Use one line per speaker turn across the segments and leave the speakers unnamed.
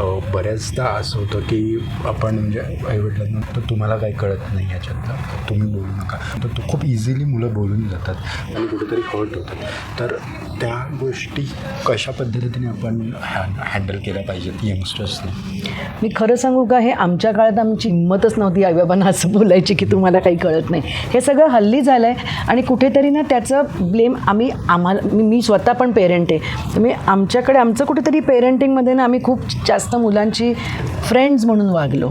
बऱ्याचदा असं होतं की आपण म्हणजे आईवडिलांना तर तुम्हाला काही कळत नाही ह्याच्यातलं तुम्ही बोलू नका. तर तो खूप इझिली मुलं बोलून जातात आणि कुठेतरी हर्ट होतात. तर त्या गोष्टी कशा पद्धतीने आपण हँडल केल्या पाहिजेत यंगस्टर्सने
मी खरं सांगू का हे आमच्या काळात आमची हिंमतच नव्हती आईबाबांना असं बोलायची की तुम्हाला काही कळत नाही. हे सगळं हल्ली झालं आहे आणि कुठेतरी ना त्याचं ब्लेम आम्ही आम्हाला मी मी स्वतः पण पेरेंट आहे. तर मी आमच्याकडे आमचं कुठेतरी पेरेंटिंगमध्ये ना आम्ही खूप जास्त मुलांची फ्रेंड्स म्हणून वागलो.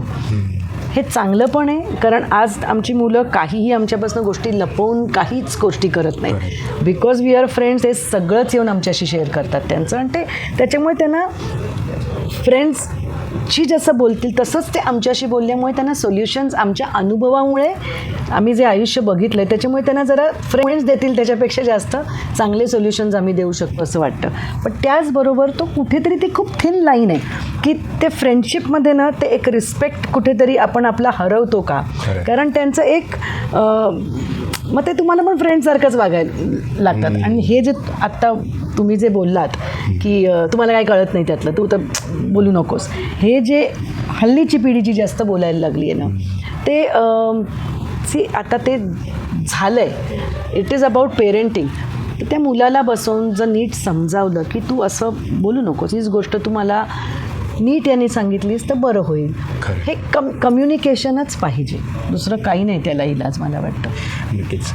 हे चांगलं पण आहे कारण आज आमची मुलं काहीही आमच्यापासून गोष्टी लपवून काहीच गोष्टी करत नाही बिकॉज वी आर फ्रेंड्स हे सगळंच येऊन आमच्याशी शेअर करतात त्यांचं. आणि ते त्याच्यामुळे त्यांना फ्रेंड्स फ्रेंड्सची जसं बोलतील तसंच ते आमच्याशी बोलल्यामुळे त्यांना सोल्युशन्स आमच्या अनुभवामुळे आम्ही जे आयुष्य बघितलं आहे त्याच्यामुळे त्यांना जरा फ्रेंड्स देतील त्याच्यापेक्षा जास्त चांगले सोल्युशन्स आम्ही देऊ शकतो असं वाटतं पण त्याचबरोबर तो कुठेतरी ती खूप थिन लाईन आहे की ते फ्रेंडशिपमध्ये ना ते एक रिस्पेक्ट कुठेतरी आपण आपला हरवतो का. कारण त्यांचं एक मग ते तुम्हाला पण फ्रेंडसारखंच वागायला लागतात. आणि हे जे आत्ता तुम्ही जे बोललात की तुम्हाला काय कळत नाही त्यातलं तू तर बोलू नकोस. हे जे हल्लीची पिढी जी जास्त बोलायला लागली आहे ना ते सी आता ते झालं आहे इट इज अबाउट पेरेंटिंग तर त्या मुलाला बसवून जर नीट समजावलं की तू असं बोलू नकोस हीच गोष्ट तुम्हाला नीट यांनी सांगितलीस तर बरं होईल. हे कम कम्युनिकेशनच पाहिजे. दुसरं काही नाही त्याला इलाज मला वाटतं.
नक्कीच.